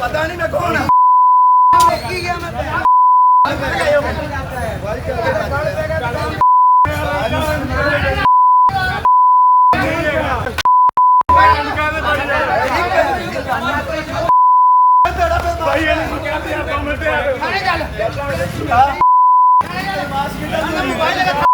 पता नहीं मैं कौन हूँ। मोबाइल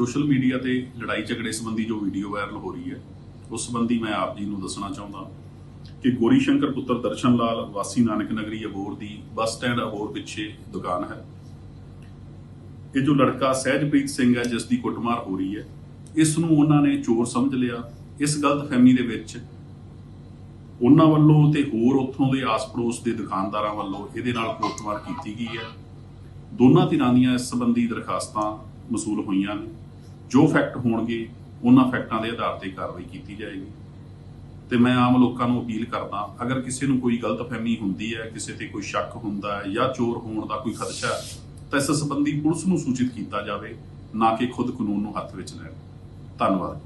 ਸੋਸ਼ਲ ਮੀਡੀਆ ਤੇ ਲੜਾਈ ਝਗੜੇ ਸੰਬੰਧੀ ਜੋ ਵੀਡੀਓ ਵਾਇਰਲ ਹੋ ਰਹੀ ਹੈ, ਉਸ ਸੰਬੰਧੀ ਮੈਂ ਆਪ ਜੀ ਨੂੰ ਦੱਸਣਾ ਚਾਹੁੰਦਾ ਕਿ ਗੋਰੀ ਸ਼ੰਕਰ ਪੁੱਤਰ ਦਰਸ਼ਨ ਲਾਲ ਵਾਸੀ ਨਾਨਕ ਨਗਰੀ ਅਬੋਰ ਦੀ ਬੱਸ ਸਟੈਂਡ ਅਬੋਰ ਪਿੱਛੇ ਦੁਕਾਨ ਹੈ। ਇਹ ਜੋ ਲੜਕਾ ਸਹਿਜਪ੍ਰੀਤ ਸਿੰਘ ਹੈ, ਜਿਸ ਦੀ ਕੁੱਟਮਾਰ ਹੋ ਰਹੀ ਹੈ, ਇਸ ਨੂੰ ਉਹਨਾਂ ਨੇ ਚੋਰ ਸਮਝ ਲਿਆ। ਇਸ ਗਲਤਫਹਿਮੀ ਦੇ ਵਿੱਚ ਉਹਨਾਂ ਵੱਲੋਂ ਤੇ ਹੋਰ ਉੱਥੋਂ ਦੇ ਆਸ-ਪੜੋਸ ਦੇ ਦੁਕਾਨਦਾਰਾਂ ਵੱਲੋਂ ਇਹਦੇ ਨਾਲ ਕੁੱਟਮਾਰ ਕੀਤੀ ਗਈ ਹੈ। ਦੋਨਾਂ ਧਿਰਾਂ ਦੀਆਂ ਇਸ ਸੰਬੰਧੀ ਦਰਖਾਸਤਾਂ ਮਸੂਲ ਹੋਈਆਂ ਨੇ। ਜੋ ਫੈਕਟ ਹੋਣਗੇ, ਉਹਨਾਂ ਫੈਕਟਾਂ ਦੇ ਆਧਾਰ ਤੇ ਕਾਰਵਾਈ ਕੀਤੀ ਜਾਏਗੀ। ਤੇ ਮੈਂ ਆਮ ਲੋਕਾਂ ਨੂੰ ਅਪੀਲ ਕਰਦਾ, ਅਗਰ ਕਿਸੇ ਨੂੰ ਕੋਈ ਗਲਤਫਹਿਮੀ ਹੁੰਦੀ ਹੈ, ਕਿਸੇ ਤੇ ਕੋਈ ਸ਼ੱਕ ਹੁੰਦਾ ਹੈ ਜਾਂ ਚੋਰ ਹੋਣ ਦਾ ਕੋਈ ਖਦਸ਼ਾ ਤਾਂ ਇਸ ਸੰਬੰਧੀ ਪੁਲਿਸ ਨੂੰ ਸੂਚਿਤ ਕੀਤਾ ਜਾਵੇ, ਨਾ ਕਿ ਖੁਦ ਕਾਨੂੰਨ ਨੂੰ ਹੱਥ ਵਿੱਚ ਲੈਣ। ਧੰਨਵਾਦ।